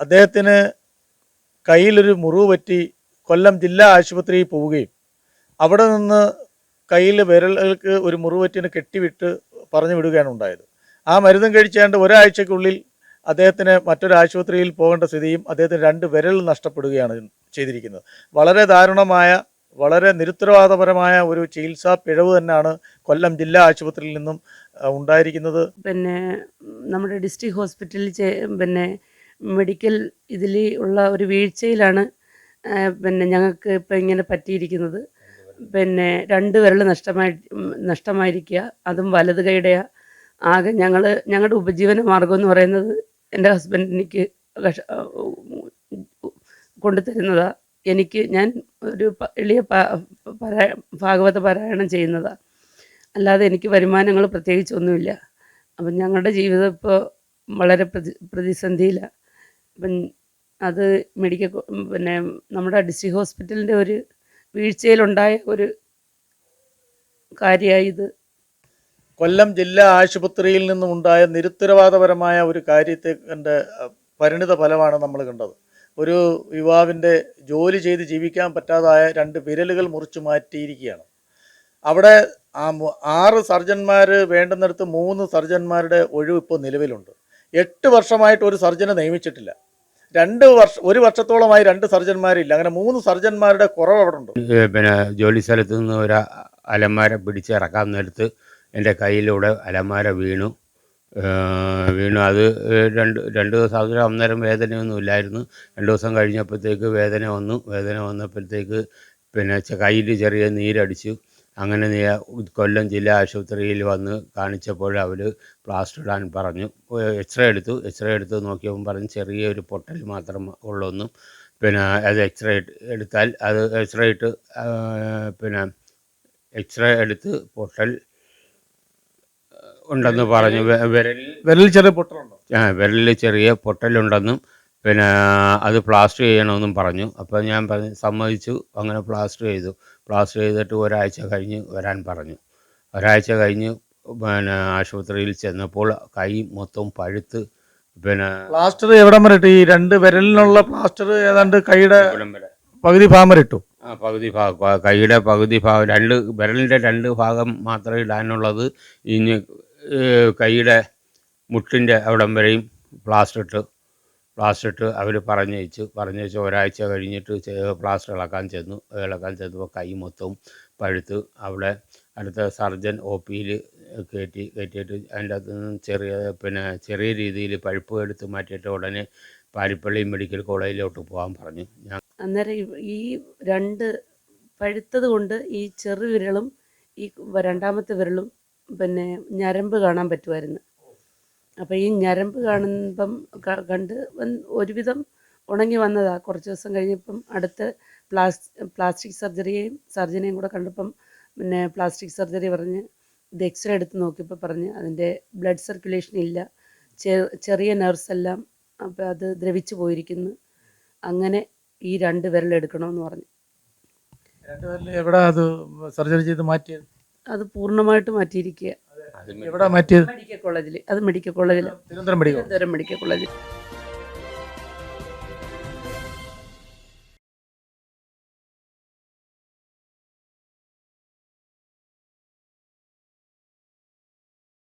അദ്ദേഹത്തിന് കയ്യിലൊരു മുറിവ് പറ്റി കൊല്ലം ജില്ലാ ആശുപത്രിയിൽ പോവുകയും അവിടെ നിന്ന് കയ്യിൽ വിരലുകൾക്ക് ഒരു മുറിവ് പറ്റിന് കെട്ടിവിട്ട് പറഞ്ഞു വിടുകയാണ് ഉണ്ടായത്. ആ മരുന്നും കഴിച്ചാണ്ട് ഒരാഴ്ചക്കുള്ളിൽ അദ്ദേഹത്തിന് മറ്റൊരു ആശുപത്രിയിൽ പോകേണ്ട സ്ഥിതിയും അദ്ദേഹത്തിന് രണ്ട് വിരൽ നഷ്ടപ്പെടുകയാണ് ചെയ്തിരിക്കുന്നത്. വളരെ ദാരുണമായ വളരെ നിരുത്തരവാദപരമായ ഒരു ചികിത്സാ പിഴവ് തന്നെയാണ് കൊല്ലം ജില്ലാ ആശുപത്രിയിൽ നിന്നും ഉണ്ടായിരിക്കുന്നത്. പിന്നെ നമ്മുടെ ഡിസ്ട്രിക്ട് ഹോസ്പിറ്റലിൽ പിന്നെ മെഡിക്കൽ ഇതിൽ ഉള്ള ഒരു വീഴ്ചയിലാണ് പിന്നെ ഞങ്ങൾക്ക് ഇപ്പം ഇങ്ങനെ പറ്റിയിരിക്കുന്നത്. പിന്നെ രണ്ട് വിരൽ നഷ്ടമായി നഷ്ടമായിരിക്കുക അതും വലത് കൈയുടെയാ ആകെ ഞങ്ങൾ ഞങ്ങളുടെ ഉപജീവന മാർഗം എന്ന് പറയുന്നത് എന്റെ ഹസ്ബൻഡ് എനിക്ക് കൊണ്ടുതരുന്നതാണ് എനിക്ക് ഞാൻ ഒരു എളിയ ഭാഗവത പാരായണം ചെയ്യുന്നതാണ് അല്ലാതെ എനിക്ക് വരുമാനങ്ങൾ പ്രത്യേകിച്ചൊന്നുമില്ല അപ്പം ഞങ്ങളുടെ ജീവിതം ഇപ്പോൾ വളരെ പ്രതി പ്രതിസന്ധിയിലാണ് അത് മെഡിക്കൽ പിന്നെ നമ്മുടെ ഡിസ്ട്രിക്ട് ഹോസ്പിറ്റലിന്റെ ഒരു വീഴ്ചയിലുണ്ടായ ഒരു കാര്യമായി ഇത്. കൊല്ലം ജില്ലാ ആശുപത്രിയിൽ നിന്നും ഉണ്ടായ നിരുത്തരവാദപരമായ ഒരു കാര്യത്തെ കണ്ട് പരിണിത ഫലമാണ് നമ്മൾ കണ്ടത്. ഒരു യുവാവിന്റെ ജോലി ചെയ്ത് ജീവിക്കാൻ പറ്റാതായ രണ്ട് വിരലുകൾ മുറിച്ചു മാറ്റിയിരിക്കുകയാണ്. അവിടെ ആറ് സർജന്മാർ വേണ്ടുന്നിടത്ത് മൂന്ന് സർജന്മാരുടെ ഒഴിവ് ഇപ്പോൾ നിലവിലുണ്ട്. എട്ട് വർഷമായിട്ട് ഒരു സർജനെ നിയമിച്ചിട്ടില്ല. രണ്ട് വർഷം ഒരു വർഷത്തോളമായി രണ്ട് സർജന്മാരില്ല. അങ്ങനെ മൂന്ന് സർജന്മാരുടെ കുറവ് അവിടെ ഉണ്ട് പിന്നെ ജോലി സ്ഥലത്ത് നിന്ന് ഒരു അലമാര പിടിച്ച് ഇറക്കാൻ നേരത്ത് എന്റെ കയ്യിലൂടെ അലമാര വീണു. വീണു. അത് രണ്ട് രണ്ട് ദിവസം അതിന് അന്നേരം വേദനയൊന്നും ഇല്ലായിരുന്നു. രണ്ട് ദിവസം കഴിഞ്ഞപ്പോഴത്തേക്ക് വേദന വന്നു. വേദന വന്നപ്പോഴത്തേക്ക് പിന്നെ കയ്യിൽ ചെറിയ നീരടിച്ചു. അങ്ങനെ കൊല്ലം ജില്ലാ ആശുപത്രിയിൽ വന്ന് കാണിച്ചപ്പോൾ അവർ പ്ലാസ്റ്റർ ഇടാൻ പറഞ്ഞു. എക്സ്റേ എടുത്തു. എക്സ്റേ എടുത്ത് നോക്കിയപ്പോൾ പറഞ്ഞു ചെറിയൊരു പൊട്ടൽ മാത്രം ഉള്ളൊന്നും. പിന്നെ അത് എക്സ്റേ എടുത്താൽ അത് എക്സ്റേ ഇട്ട് പിന്നെ എക്സ്റേ എടുത്ത് പൊട്ടൽ ഉണ്ടെന്ന് പറഞ്ഞു. വിരലിൽ വിരലിൽ ചെറിയ പൊട്ടലുണ്ടോ? ആ വിരലിൽ ചെറിയ പൊട്ടലുണ്ടെന്നും പിന്നെ അത് പ്ലാസ്റ്റർ ചെയ്യണമെന്നും പറഞ്ഞു. അപ്പോൾ ഞാൻ പറഞ്ഞു സമ്മതിച്ചു. അങ്ങനെ പ്ലാസ്റ്റർ ചെയ്തു. പ്ലാസ്റ്റർ ചെയ്തിട്ട് ഒരാഴ്ച കഴിഞ്ഞ് വരാൻ പറഞ്ഞു. ഒരാഴ്ച കഴിഞ്ഞ് പിന്നെ ആശുപത്രിയിൽ ചെന്നപ്പോൾ കൈ മൊത്തം പഴുത്ത് പിന്നെ പ്ലാസ്റ്റർ എവിടം വരെ ഇട്ടു? ഈ രണ്ട് വിരലിനുള്ള പ്ലാസ്റ്റർ ഏതാണ്ട് കൈയുടെ പകുതി ഭാഗം വരെ ഇട്ടു? ആ പകുതി ഭാഗം. കൈയുടെ പകുതി ഭാഗം രണ്ട് വിരലിന്റെ രണ്ട് ഭാഗം മാത്രമേ ഇടാനുള്ളത്. ഇനി കൈയുടെ മുട്ടിന്റെ അവിടം വരെയും പ്ലാസ്റ്റർ ഇട്ട് പ്ലാസ്റ്റർ ഇട്ട് അവർ പറഞ്ഞയച്ചു. പറഞ്ഞയച്ച് ഒരാഴ്ച കഴിഞ്ഞിട്ട് പ്ലാസ്റ്റർ ഇളക്കാൻ ചെന്നു. ഇളക്കാൻ ചെന്നപ്പോൾ കൈ മൊത്തവും പഴുത്ത്. അവിടെ അടുത്ത സർജൻ ഒ പിയിൽ കയറ്റി കയറ്റിയിട്ട് അതിന്റെ അകത്ത് നിന്ന് ചെറിയ പിന്നെ ചെറിയ രീതിയിൽ പഴുപ്പ് എടുത്ത് മാറ്റിയിട്ട് ഉടനെ പാരിപ്പള്ളി മെഡിക്കൽ കോളേജിലോട്ട് പോകാൻ പറഞ്ഞു. ഞാൻ അന്നേരം ഈ- രണ്ട് പഴുത്തത് കൊണ്ട് ഈ ചെറു വിരളും ഈ രണ്ടാമത്തെ വിരലും പിന്നെ ഞരമ്പ് കാണാൻ പറ്റുമായിരുന്നു. അപ്പോൾ ഈ ഞരമ്പ് കാണുമ്പം കണ്ട് വൻ ഒരുവിധം ഉണങ്ങി വന്നതാണ് കുറച്ച് ദിവസം കഴിഞ്ഞപ്പം അടുത്ത് പ്ലാസ് പ്ലാസ്റ്റിക് സർജറിയെയും സർജനെയും കൂടെ കണ്ടപ്പം പിന്നെ പ്ലാസ്റ്റിക് സർജറി പറഞ്ഞ് ഇത് എക്സ്റേ എടുത്ത് നോക്കിയപ്പോൾ പറഞ്ഞ് അതിന്റെ ബ്ലഡ് സർക്കുലേഷൻ ഇല്ല. ചെറിയ നെർവ്സ് എല്ലാം അപ്പോൾ അത് ദ്രവിച്ചു പോയിരിക്കുന്നു. അങ്ങനെ ഈ രണ്ട് വിരലെടുക്കണമെന്ന് പറഞ്ഞു. രണ്ട് വിരൽ എവിടെ അത് സർജറി ചെയ്ത് മാറ്റിയത്? അത് പൂർണമായിട്ട് മാറ്റിയിരിക്കുക മെഡിക്കൽ കോളേജിൽ അത് മെഡിക്കൽ കോളേജിൽ തിരുവനന്തപുരം മെഡിക്കൽ കോളേജിൽ